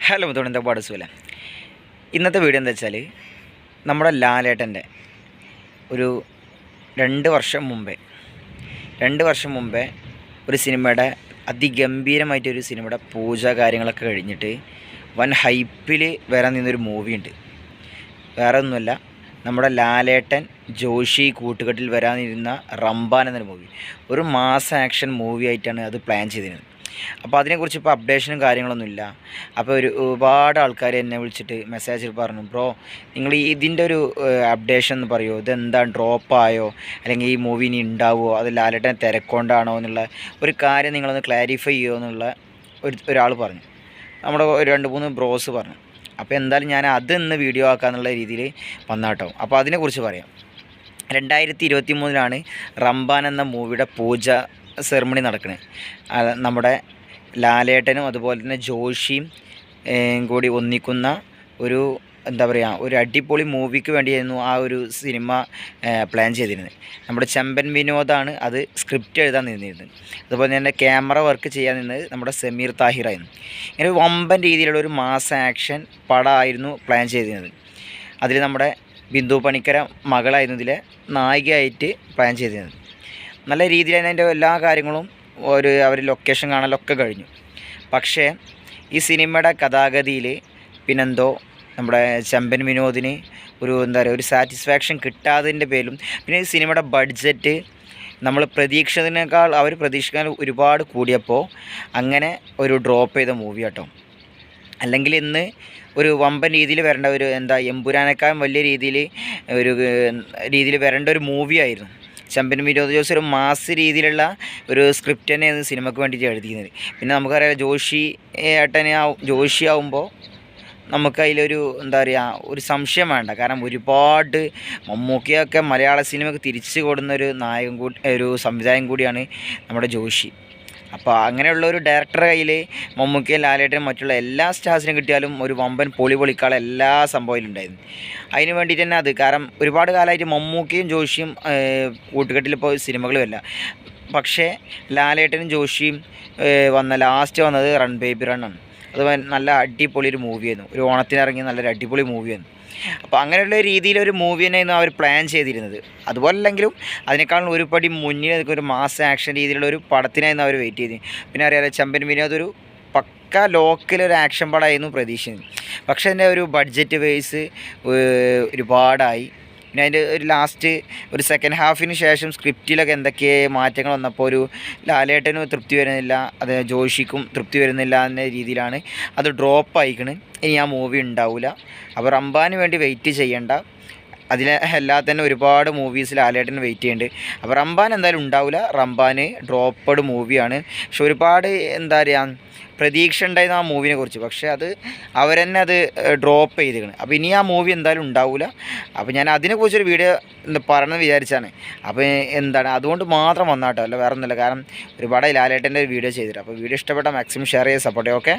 Hello മുത്തോണെന്താ പാടസുല ഇന്നത്തെ video എന്താ വെച്ചാൽ നമ്മുടെ ലാലേട്ടന്റെ ഒരു രണ്ട് വർഷം മുമ്പേ രണ്ട് വർഷം മുമ്പേ ഒരു സിനിമയുടെ അതിഗംഭീരമായിട്ടൊരു സിനിമയുടെ പൂജ കാര്യങ്ങളൊക്കെ കഴിഞ്ഞിട്ട് വൻ ഹൈപ്പിൽ വരാൻ നിന്നൊരു മൂവി ഉണ്ട് വേറെ ഒന്നുമല്ല നമ്മുടെ ലാലേട്ടൻ ജോഷി കൂട്ടുകെട്ടിൽ വരാനിരുന്ന റംബാൻ എന്നൊരു മൂവി. ഒരു മാസ് ആക്ഷൻ മൂവി ആയിട്ടാണ് അത് പ്ലാൻ ചെയ്തിരുന്നത്. അപ്പോൾ അതിനെക്കുറിച്ച് ഇപ്പോൾ അപ്ഡേഷനും കാര്യങ്ങളൊന്നുമില്ല അപ്പോൾ ഒരു ഒരുപാട് ആൾക്കാർ എന്നെ വിളിച്ചിട്ട് മെസ്സേജിൽ പറഞ്ഞു ബ്രോ നിങ്ങൾ ഇതിന്റെ ഒരു അപ്ഡേഷൻ എന്ന് പറയുമോ ഇതെന്താ ഡ്രോപ്പായോ അല്ലെങ്കിൽ ഈ മൂവി ഇനി ഉണ്ടാവുമോ അത് ലാലേട്ടനെ തിരക്കൊണ്ടാണോ? എന്നുള്ള ഒരു കാര്യം നിങ്ങളൊന്ന് ക്ലാരിഫൈ ചെയ്യുമോ എന്നുള്ള ഒരു ഒരാൾ പറഞ്ഞു. നമ്മുടെ രണ്ട് മൂന്ന് ബ്രോസ് പറഞ്ഞു. അപ്പോൾ എന്തായാലും ഞാൻ അത് ഇന്ന് വീഡിയോ ആക്കാന്നുള്ള രീതിയിൽ വന്നാട്ടോ. അപ്പോൾ അതിനെക്കുറിച്ച് പറയാം. രണ്ടായിരത്തി ഇരുപത്തി മൂന്നിലാണ് റംബാൻ എന്ന മൂവിയുടെ പൂജ സെറമണി നടക്കുന്നത് നമ്മുടെ ലാലേട്ടനും അതുപോലെ തന്നെ ജോഷിയും കൂടി ഒന്നിക്കുന്ന ഒരു എന്താ പറയുക ഒരു അടിപൊളി മൂവിക്ക് വേണ്ടിയായിരുന്നു ആ ഒരു സിനിമ പ്ലാൻ ചെയ്തിരുന്നത്. നമ്മുടെ ചെമ്പൻ വിനോദാണ് അത് സ്ക്രിപ്റ്റ് എഴുതാൻ നിന്നിരുന്നത്. അതുപോലെ തന്നെ ക്യാമറ വർക്ക് ചെയ്യാൻ നിന്നത് നമ്മുടെ സമീർ താഹിറായിരുന്നു. ഇങ്ങനെ ഒരു വമ്പൻ രീതിയിലുള്ള ഒരു മാസ ആക്ഷൻ പടമായിരുന്നു പ്ലാൻ ചെയ്തിരുന്നത്. അതിൽ നമ്മുടെ ബിന്ദു പണിക്കര മകളായിരുന്നു ഇതിലെ നായികയായിട്ട് പ്ലാൻ ചെയ്തിരുന്നത്. നല്ല രീതിയിൽ അതിന്റെ എല്ലാ കാര്യങ്ങളും ഒരു അവർ ലൊക്കേഷൻ കാണലൊക്കെ കഴിഞ്ഞു. പക്ഷേ ഈ സിനിമയുടെ കഥാഗതിയിൽ പിന്നെന്തോ നമ്മുടെ ചെമ്പൻ വിനോദിന് ഒരു എന്താ പറയുക ഒരു സാറ്റിസ്ഫാക്ഷൻ കിട്ടാത്തതിന്റെ പേരിലും പിന്നെ ഈ സിനിമയുടെ ബഡ്ജറ്റ് നമ്മൾ പ്രതീക്ഷിച്ചതിനേക്കാൾ അവർ പ്രതീക്ഷിക്കാൻ ഒരുപാട് കൂടിയപ്പോൾ അങ്ങനെ ഒരു ഡ്രോപ്പ് ചെയ്ത മൂവി കേട്ടോ അല്ലെങ്കിൽ ഇന്ന് ഒരു വമ്പൻ രീതിയിൽ വരേണ്ട ഒരു എന്താ എമ്പുരാനേക്കാൾ വലിയ രീതിയിൽ ഒരു രീതിയിൽ വരേണ്ട ഒരു മൂവി ആയിരുന്നു. ചമ്പൻ വിനോദ് ജോസ് ഒരു മാസ് രീതിയിലുള്ള ഒരു സ്ക്രിപ്റ്റ് തന്നെയാണ് സിനിമയ്ക്ക് വേണ്ടിയിട്ട് എഴുതിയിരുന്നത്. പിന്നെ നമുക്കറിയാം ജോഷി ഏട്ടനെ ജോഷി ആവുമ്പോൾ നമുക്ക് അതിലൊരു എന്താ പറയുക ഒരു സംശയം വേണ്ട. കാരണം ഒരുപാട് മമ്മൂക്കയൊക്കെ മലയാള സിനിമയ്ക്ക് തിരിച്ചു കൊടുന്ന ഒരു നായകൻ കൂടി ഒരു സംവിധായകൻ കൂടിയാണ് നമ്മുടെ ജോഷി. അപ്പോൾ അങ്ങനെയുള്ള ഒരു ഡയറക്ടറെ കയ്യിൽ മമ്മൂക്കിയും ലാലേട്ടനും മറ്റുള്ള എല്ലാ സ്റ്റാർസിനും കിട്ടിയാലും ഒരു വമ്പൻ പൊളി പൊളിക്കാളെ എല്ലാ സംഭവത്തിലും ഉണ്ടായിരുന്നു അതിന് വേണ്ടിയിട്ട് തന്നെ അത്. കാരണം ഒരുപാട് കാലമായിട്ട് മമ്മൂക്കയും ജോഷിയും കൂട്ടുകെട്ടിലിപ്പോൾ സിനിമകളുമല്ല പക്ഷേ ലാലേട്ടനും ജോഷിയും വന്ന ലാസ്റ്റ് വന്നത് റൺ ബേബി റൺ ആണ്. അത് നല്ല അടിപൊളി ഒരു മൂവിയായിരുന്നു ഒരു ഓണത്തിന് ഇറങ്ങിയ നല്ലൊരു അടിപൊളി മൂവിയായിരുന്നു അപ്പോൾ അങ്ങനെയുള്ള രീതിയിൽ ഒരു മൂവി തന്നെയായിരുന്നു അവർ പ്ലാൻ ചെയ്തിരുന്നത്. അതുപോലെ അല്ലെങ്കിലും അതിനേക്കാളും ഒരു പടി മുന്നിൽ ഒരു മാസ് ആക്ഷൻ രീതിയിലുള്ള ഒരു പടത്തിനായിരുന്നു അവർ വെയിറ്റ് ചെയ്തത്. പിന്നെ അറിയാമല്ലോ ചമ്പൻ വിനോദ് ഒരു പക്ക ലോക്കൽ ഒരു ആക്ഷൻ പടമായിരുന്നു പ്രതീക്ഷിച്ചത്. പക്ഷേ അതിന്റെ ഒരു ബഡ്ജറ്റ് വേസ് ഒരുപാടായി. പിന്നെ അതിന്റെ ഒരു ലാസ്റ്റ് ഒരു സെക്കൻഡ് ഹാഫിന് ശേഷം സ്ക്രിപ്റ്റിലൊക്കെ എന്തൊക്കെ മാറ്റങ്ങൾ വന്നപ്പോൾ ഒരു ലാലേട്ടനും തൃപ്തി വരുന്നില്ല അത് ജോഷിക്കും തൃപ്തി വരുന്നില്ല എന്ന രീതിയിലാണ് അത് ഡ്രോപ്പ് ആയിക്കണ്. ഇനി ആ മൂവി ഉണ്ടാവില്ല അപ്പോൾ റംബാന് വേണ്ടി വെയിറ്റ് ചെയ്യണ്ട. അതിലെ അല്ലാതെ തന്നെ ഒരുപാട് മൂവീസിൽ ആലേട്ടൻ വെയിറ്റ് ചെയ്യുന്നുണ്ട് അപ്പോൾ റംബാൻ എന്തായാലും ഉണ്ടാവില്ല റംബാന് ഡ്രോപ്പഡ് മൂവിയാണ് പക്ഷെ ഒരുപാട് എന്താ പറയുക പ്രതീക്ഷ ഉണ്ടായിരുന്നു ആ മൂവിനെ കുറിച്ച്. പക്ഷേ അത് അവരെന്നെ അത് ഡ്രോപ്പ് ചെയ്തിരിക്കണം. അപ്പോൾ ഇനി ആ മൂവി എന്തായാലും ഉണ്ടാവില്ല അപ്പോൾ ഞാൻ അതിനെക്കുറിച്ചൊരു വീഡിയോ എന്താ പറയണമെന്ന് വിചാരിച്ചാണ്. അപ്പോൾ എന്താണ് അതുകൊണ്ട് മാത്രം വന്നാട്ടോ. അല്ല വേറെ ഒന്നുമില്ല കാരണം ഒരുപാട് ലാലേട്ടന്റെ ഒരു വീഡിയോ ചെയ്തിട്ട്. അപ്പോൾ വീഡിയോ ഇഷ്ടപ്പെട്ടാൽ മാക്സിമം ഷെയർ ചെയ്ത് സപ്പോർട്ട് ഓക്കെ